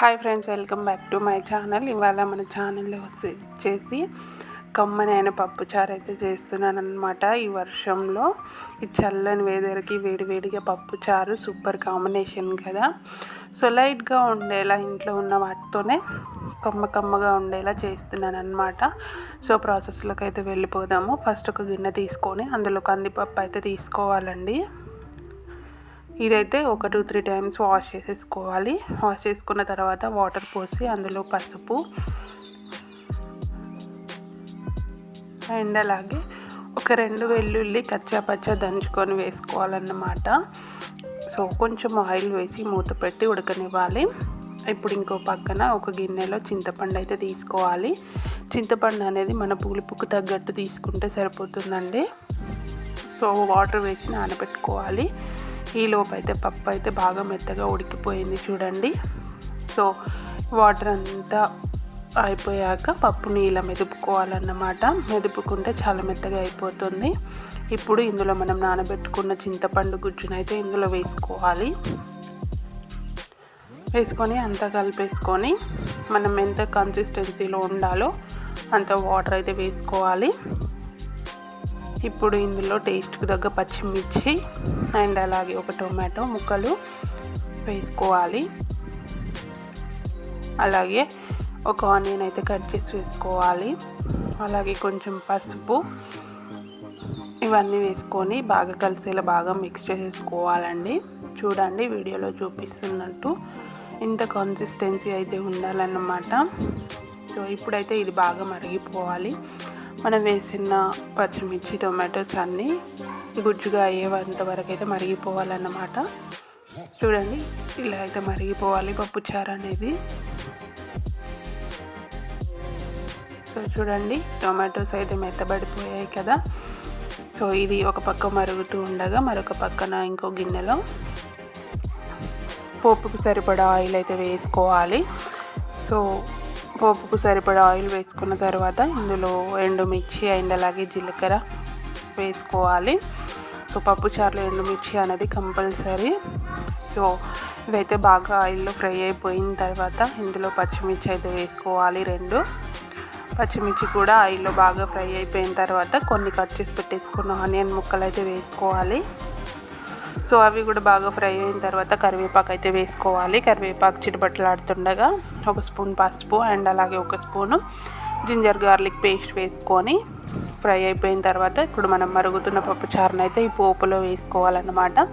Hi friends welcome back to my channel. ఇవాళ మన ఛానల్లో వచ్చేసి కమ్మనైన పప్పుచారు పప్పు చారు అయితే చేస్తున్నాను అనమాట ఈ వర్షంలో ఈ చల్లని వేదరికి వేడివేడిగా పప్పు చారు సూపర్ కాంబినేషన్ కదా. సో లైట్గా ఉండేలా ఇంట్లో ఉన్న వాటితోనే కమ్మ కమ్మగా ఉండేలా చేస్తున్నాను అనమాట సో ప్రాసెస్లోకి అయితే వెళ్ళిపోదాము. ఫస్ట్ ఒక గిన్నె తీసుకొని అందులో కందిపప్పు అయితే తీసుకోవాలండి. ఇదైతే ఒక టూ త్రీ టైమ్స్ వాష్ చేసేసుకోవాలి. వాష్ చేసుకున్న తర్వాత వాటర్ పోసి అందులో పసుపు అండ్ అలాగే ఒక రెండు వెల్లుల్లి కచ్చాపచ్చ దంచుకొని వేసుకోవాలన్నమాట. సో కొంచెం ఆయిల్ వేసి మూత పెట్టి ఉడకనివ్వాలి. ఇప్పుడు ఇంకో పక్కన ఒక గిన్నెలో చింతపండు అయితే తీసుకోవాలి. చింతపండు అనేది మన పులుపుకు తగ్గట్టు తీసుకుంటే సరిపోతుందండి. సో వాటర్ వేసి నానబెట్టుకోవాలి. ఈ అయితే పప్పు అయితే బాగా మెత్తగా ఉడికిపోయింది చూడండి. సో వాటర్ అంతా అయిపోయాక పప్పుని ఇలా మెదుపుకోవాలన్నమాట. మెదుపుకుంటే చాలా మెత్తగా అయిపోతుంది. ఇప్పుడు ఇందులో మనం నానబెట్టుకున్న చింతపండు గుజ్జునైతే ఇందులో వేసుకోవాలి. వేసుకొని అంతా కలిపేసుకొని మనం ఎంత కన్సిస్టెన్సీలో ఉండాలో అంత వాటర్ అయితే వేసుకోవాలి. ఇప్పుడు ఇందులో టేస్ట్కి తగ్గ పచ్చిమిర్చి అండ్ అలాగే ఒక టొమాటో ముక్కలు వేసుకోవాలి. అలాగే ఒక ఆనియన్ అయితే కట్ చేసి వేసుకోవాలి. అలాగే కొంచెం పసుపు ఇవన్నీ వేసుకొని బాగా కలిసేలా బాగా మిక్స్ చేసేసుకోవాలండి చూడండి వీడియోలో చూపిస్తున్నట్టు ఇంత కన్సిస్టెన్సీ అయితే ఉండాలన్నమాట. సో ఇప్పుడైతే ఇది బాగా మరిగిపోవాలి. మనం వేసిన పచ్చిమిర్చి టొమాటోస్ అన్నీ గుజ్జుగా అయ్యేంత వరకు అయితే మరిగిపోవాలన్నమాట. చూడండి ఇలా అయితే మరిగిపోవాలి పప్పుచారు అనేది. సో చూడండి టొమాటోస్ అయితే మెత్తబడిపోయాయి కదా. సో ఇది ఒక పక్క మరుగుతూ ఉండగా మరొక పక్కన ఇంకో గిన్నెలో పోపుకు సరిపడా ఆయిల్ అయితే వేసుకోవాలి. సో పోపుకు సరిపడా ఆయిల్ వేసుకున్న తర్వాత ఇందులో ఎండుమిర్చి అండ్ అలాగే జీలకర్ర వేసుకోవాలి. సో పప్పు చారులో ఎండుమిర్చి అనేది కంపల్సరీ. సో ఇవైతే బాగా ఆయిల్లో ఫ్రై అయిపోయిన తర్వాత ఇందులో పచ్చిమిర్చి అయితే వేసుకోవాలి రెండు. పచ్చిమిర్చి కూడా ఆయిల్లో బాగా ఫ్రై అయిపోయిన తర్వాత కొన్ని కట్ చేసి పెట్టేసుకున్న ఆనియన్ ముక్కలు అయితే వేసుకోవాలి. సో అవి కూడా బాగా ఫ్రై అయిన తర్వాత కరివేపాకు అయితే వేసుకోవాలి. కరివేపాకు చిటపట్లాడుతుండగా ఒక స్పూన్ పసుపు అండ్ అలాగే ఒక స్పూను జింజర్ గార్లిక్ పేస్ట్ వేసుకొని ఫ్రై అయిపోయిన తర్వాత ఇప్పుడు మనం మరుగుతున్న పప్పు చారుని అయితే ఈ పోపులో వేసుకోవాలన్నమాట.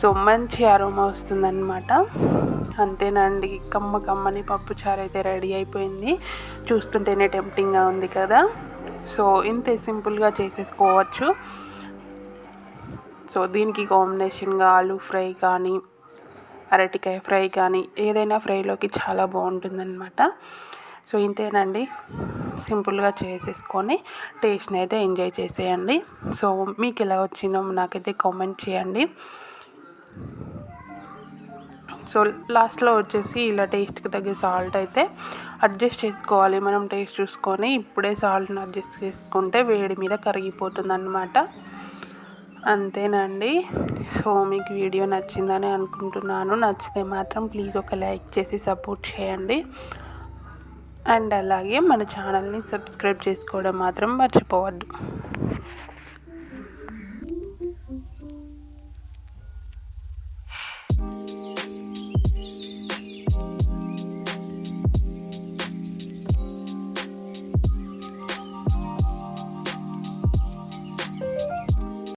సో మంచి అరోమా వస్తుందన్నమాట. అంతేనండి కమ్మ కమ్మని పప్పు చారు అయితే రెడీ అయిపోయింది. చూస్తుంటేనే టెంప్టింగ్గా ఉంది కదా. సో ఇంతే సింపుల్గా చేసేసుకోవచ్చు. సో దీనికి కాంబినేషన్గా ఆలూ ఫ్రై కానీ అరటికాయ ఫ్రై కానీ ఏదైనా ఫ్రైలోకి చాలా బాగుంటుందన్నమాట. సో ఇంతేనండి. సింపుల్గా చేసేసుకొని టేస్ట్ని అయితే ఎంజాయ్ చేసేయండి. సో మీకు ఎలా వచ్చిందో నాకైతే కామెంట్ చేయండి. సో లాస్ట్లో వచ్చేసి ఇలా టేస్ట్కి తగ్గ సాల్ట్ అయితే అడ్జస్ట్ చేసుకోవాలి. మనం టేస్ట్ చూసుకొని ఇప్పుడే సాల్ట్ని అడ్జస్ట్ చేసుకుంటే వేడి మీద కరిగిపోతుంది అన్నమాట అంతేనండి. సో మీకు వీడియో నచ్చిందని అనుకుంటున్నాను. నచ్చితే మాత్రం ప్లీజ్ ఒక లైక్ చేసి సపోర్ట్ చేయండి. అండ్ అలాగే మన ఛానల్ని సబ్స్క్రైబ్ చేసుకోవడం మాత్రం మర్చిపోవద్దు.